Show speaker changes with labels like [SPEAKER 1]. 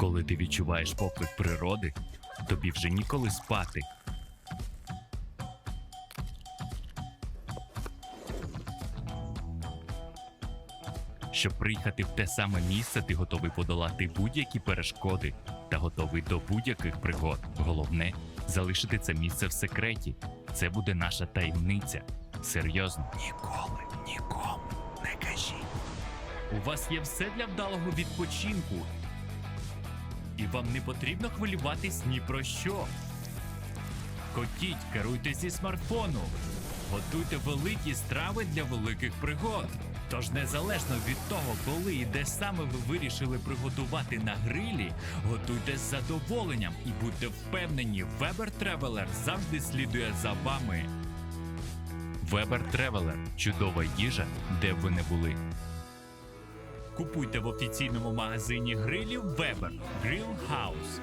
[SPEAKER 1] Коли ти відчуваєш поклик природи, тобі вже ніколи спати. Щоб приїхати в те саме місце, ти готовий подолати будь-які перешкоди та готовий до будь-яких пригод. Головне залишити це місце в секреті. Це буде наша таємниця. Серйозно. Ніколи нікому не кажіть. У вас є все для вдалого відпочинку. І вам не потрібно хвилюватись ні про що. Хотіть, керуйте зі смартфону. Готуйте великі страви для великих пригод. Тож незалежно від того, коли і де саме ви вирішили приготувати на грилі, готуйте з задоволенням і будьте впевнені, Weber Traveler завжди слідує за вами. Weber Traveler – чудова їжа, де б ви не були. Купуйте в офіційному магазині грилів Weber Grill House.